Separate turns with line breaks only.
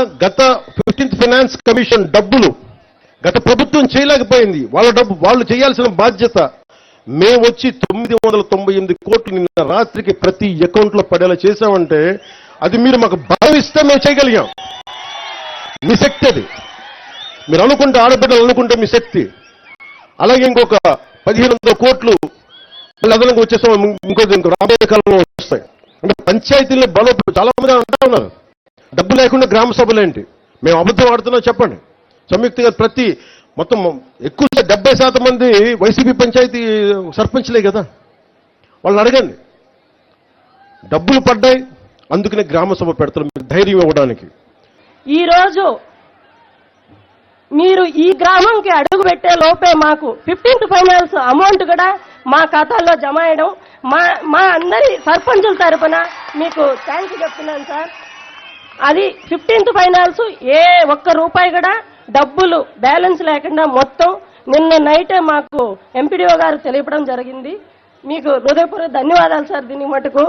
గత fifteenth finance commission డబ్బులు గత ప్రభుత్వం చేయలేకపోయింది. వాళ్ళ డబ్బు వాళ్ళు చేయాల్సిన బాధ్యత. మేము వచ్చి తొమ్మిది వందల తొంభై ఎనిమిది కోట్లు నిన్న రాత్రికి ప్రతి అకౌంట్లో పడేలా చేశామంటే అది మీరు మాకు భావిస్తే మేము చేయగలిగాం. మీ శక్తి అది. మీరు అనుకుంటే ఆడబిడ్డలు అనుకుంటే మీ శక్తి. అలాగే ఇంకొక పదిహేను వందల కోట్లు అదనంగా వచ్చేసాం ఇంకోటి ఇంకో రాబోయే కాలంలో వస్తాయి. అంటే పంచాయతీలను బలో చాలా మంది అంటా ఉన్నారు. డబ్బు లేకుండా గ్రామ సభలేంటి? మేము అబద్ధం ఆడుతున్నాం చెప్పండి. సంయుక్తిగా ప్రతి మొత్తం ఎక్కువ డెబ్బై శాతం మంది వైసీపీ పంచాయతీ సర్పంచ్లే కదా. వాళ్ళని అడగండి. డబ్బులు పడ్డాయి అందుకనే గ్రామ సభ పెడతారు మీకు ధైర్యం ఇవ్వడానికి.
ఈ రోజు మీరు ఈ గ్రామంకి అడుగు పెట్టే లోపే మాకు ఫిఫ్టీన్త్ ఫైనాన్స్ అమౌంట్ కూడా మా ఖాతాల్లో జమ అయ్యడం. మా మా అందరి సర్పంచుల తరపున మీకు థ్యాంక్స్ చెప్తున్నాను సార్. అది ఫిఫ్టీన్త్ ఫైనాన్స్ ఏ ఒక్క రూపాయి కూడా డబ్బులు బ్యాలెన్స్ లేకుండా మొత్తం నిన్న నైటే మాకు ఎంపీడీఓ గారు తెలియపడం జరిగింది. మీకు హృదయపూర్వక ధన్యవాదాలు సార్ దీని మటుకు.